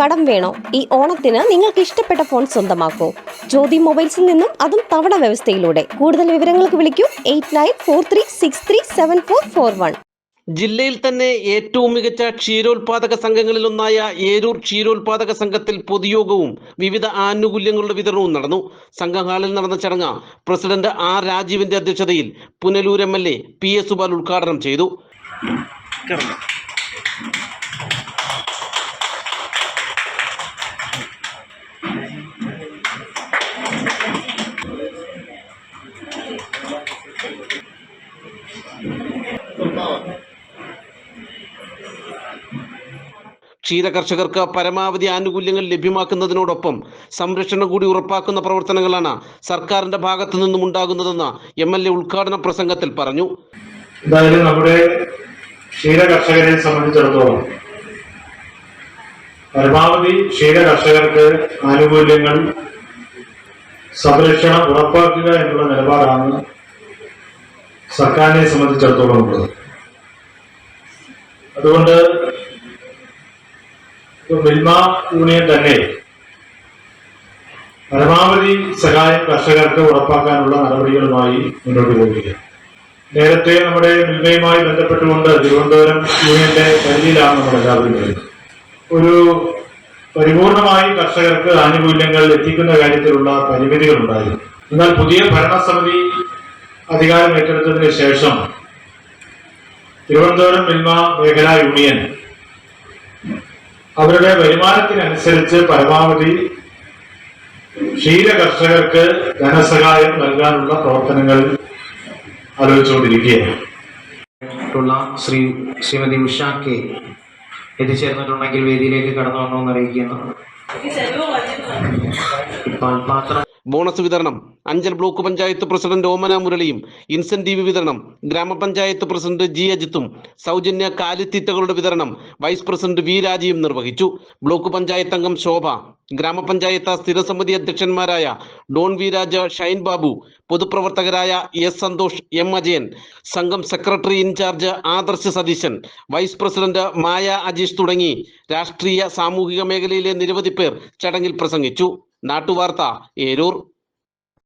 കടം വേണോ? ഈ ഓണത്തിന് നിങ്ങൾക്ക് ഇഷ്ടപ്പെട്ട ഫോൺ സ്വന്തമാക്കൂ. ജ്യോതി മൊബൈൽസിൽ നിന്നും അതും തവണ വ്യവസ്ഥയിലൂടെ. കൂടുതൽ വിവരങ്ങൾക്ക് വിളിക്കൂ eight nine four three six three seven four four one. ജില്ലയിൽ തന്നെ ഏറ്റവും മികച്ച ക്ഷീരോത്പാദക സംഘങ്ങളിലൊന്നായ ഏരൂർ ക്ഷീരോത്പാദക സംഘത്തിൽ പൊതുയോഗവും വിവിധ ആനുകൂല്യങ്ങളുടെ വിതരണവും നടന്നു. സംഘഹാളിൽ നടന്ന ചടങ്ങ് പ്രസിഡന്റ് ആർ രാജീവിന്റെ അധ്യക്ഷതയിൽ Punalur M L A P S Subal ഉദ്ഘാടനം ചെയ്തു. ക്ഷീര കർഷകർക്ക് പരമാവധി ആനുകൂല്യങ്ങൾ ലഭ്യമാക്കുന്നതിനോടൊപ്പം സംരക്ഷണം കൂടി ഉറപ്പാക്കുന്ന പ്രവർത്തനങ്ങളാണ് സർക്കാരിന്റെ ഭാഗത്തു നിന്നും ഉണ്ടാകുന്നതെന്ന് എം എൽ എ ഉദ്ഘാടന പ്രസംഗത്തിൽ പറഞ്ഞു. എന്തായാലും നമ്മുടെ ക്ഷീരകർഷകരെ സംബന്ധിച്ചിടത്തോളം പരമാവധി ക്ഷീരകർഷകർക്ക് ആനുകൂല്യങ്ങൾ സംരക്ഷണം ഉറപ്പാക്കുക എന്നുള്ള നിലപാടാണ് സർക്കാരിനെ സംബന്ധിച്ചിടത്തോളം ഉള്ളത്. അതുകൊണ്ട് മിൽമ യൂണിയൻ തന്നെ. പരമാവധി സഹായം കർഷകർക്ക് ഉറപ്പാക്കാനുള്ള നടപടികളുമായി മുന്നോട്ട് പോവുകയാണ്. നേരത്തെ നമ്മുടെ മിൽമയുമായി ബന്ധപ്പെട്ടുകൊണ്ട് തിരുവനന്തപുരം യൂണിയന്റെ പരിധിയിലാണ് നമ്മൾ എല്ലാവരും ഒരു പരിപൂർണമായി കർഷകർക്ക് ആനുകൂല്യങ്ങൾ എത്തിക്കുന്ന കാര്യത്തിലുള്ള പരിമിതികൾ ഉണ്ടായിരുന്നു എന്നാൽ പുതിയ ഭരണസമിതി അധികാരം ഏറ്റെടുത്തതിന് ശേഷം തിരുവനന്തപുരം മിൽമ മേഖലാ യൂണിയൻ അവരുടെ വരുമാനത്തിനനുസരിച്ച് പരമാവധി ക്ഷീര കർഷകർക്ക് ധനസഹായം നൽകാനുള്ള പ്രവർത്തനങ്ങൾ ആലോചിച്ചുകൊണ്ടിരിക്കുകയാണ്. ശ്രീ ശ്രീമതി ഉഷ കെ എത്തിച്ചേർന്നിട്ടുണ്ടെങ്കിൽ വേദിയിലേക്ക് കടന്നു വരണമെന്ന് അറിയിക്കുന്നു പാൽപാത്രം ബോണസ് വിതരണം. അഞ്ചൽ ബ്ലോക്ക് പഞ്ചായത്ത് പ്രസിഡന്റ് ഓമന മുരളിയും ഇൻസെന്റീവ് വിതരണം. ഗ്രാമപഞ്ചായത്ത് പ്രസിഡന്റ് ജി അജിത്തും സൗജന്യ കാലിത്തീറ്റകളുടെ വിതരണം വൈസ് പ്രസിഡന്റ് വി രാജിയും നിർവഹിച്ചു. ബ്ലോക്ക് പഞ്ചായത്ത് അംഗം ശോഭ. ഗ്രാമപഞ്ചായത്ത് സ്ഥിരസമിതി അധ്യക്ഷന്മാരായ ഡോൺ വി രാജ ഷൈൻ ബാബു പൊതുപ്രവർത്തകരായ എസ് സന്തോഷ് എം അജയൻ സംഘം secretary in charge Adarsh Satheesan vice president Maya Ajeesh തുടങ്ങി രാഷ്ട്രീയ സാമൂഹിക മേഖലയിലെ നിരവധി പേർ ചടങ്ങിൽ പ്രസംഗിച്ചു. നാട്ടുവാർത്ത ഏരൂർ.